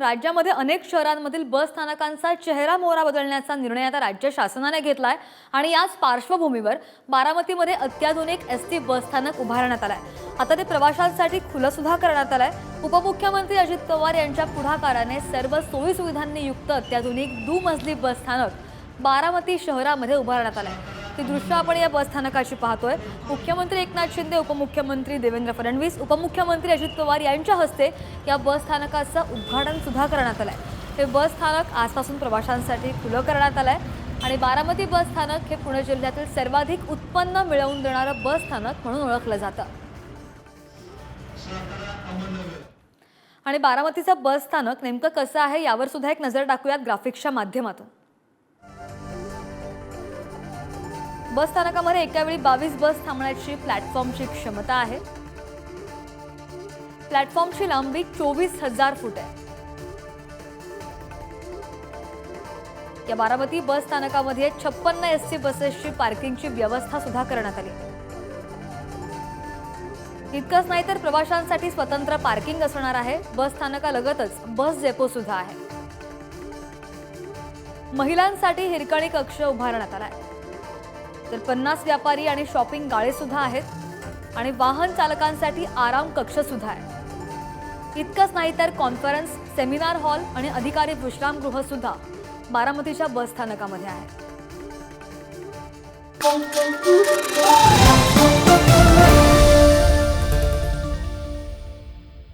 राज्यामध्ये अनेक शहरांमधील बस स्थानकांचा चेहरा मोहरा बदलण्याचा निर्णय आता राज्य शासनाने घेतला आहे आणि याच पार्श्वभूमीवर बारामतीमध्ये अत्याधुनिक एस टी बस स्थानक उभारण्यात आहे आता ते प्रवाशांसाठी खुलं सुद्धा करण्यात आहे उपमुख्यमंत्री अजित पवार यांच्या पुढाकाराने सर्व सोयी सुविधांनी युक्त अत्याधुनिक दुमजली बस स्थानक बारामती शहरामध्ये उभारण्यात आलं आहे ती दृश्य आपण या बसस्थानकाची पाहतोय. मुख्यमंत्री एकनाथ शिंदे उपमुख्यमंत्री देवेंद्र फडणवीस उपमुख्यमंत्री अजित पवार यांच्या हस्ते या बस स्थानकाचं उद्घाटन सुद्धा करण्यात आहे हे बस स्थानक आजपासून प्रवाशांसाठी खुलं करण्यात आलं आहे आणि बारामती बस स्थानक हे पुणे जिल्ह्यातील सर्वाधिक उत्पन्न मिळवून देणारं बस स्थानक म्हणून ओळखलं जातं. आणि बारामतीचं बस स्थानक नेमकं कसं आहे यावर सुद्धा एक नजर टाकूयात ग्राफिक्सच्या माध्यमातून. बस स्थानकामध्ये एकावेळी बावीस बस थांबण्याची प्लॅटफॉर्मची क्षमता आहे. प्लॅटफॉर्मची लांबी चोवीस हजार फूट आहे. या बारामती बस स्थानकामध्ये छप्पन्न एस टी बसेसची पार्किंगची व्यवस्था सुद्धा करण्यात आली. इतकंच नाही तर प्रवाशांसाठी स्वतंत्र पार्किंग असणार आहे. बस स्थानकालगतच बस डेपो सुद्धा आहे. महिलांसाठी हिरकणी कक्ष उभारण्यात आला आहे तर पन्नास व्यापारी आणि शॉपिंग गाळे सुद्धा आहेत आणि वाहन चालकांसाठी आराम कक्ष सुद्धा आहे. इतकंच नाही तर कॉन्फरन्स सेमिनार हॉल आणि अधिकारी विश्रामगृह सुद्धा बारामतीच्या बस स्थानकामध्ये आहे.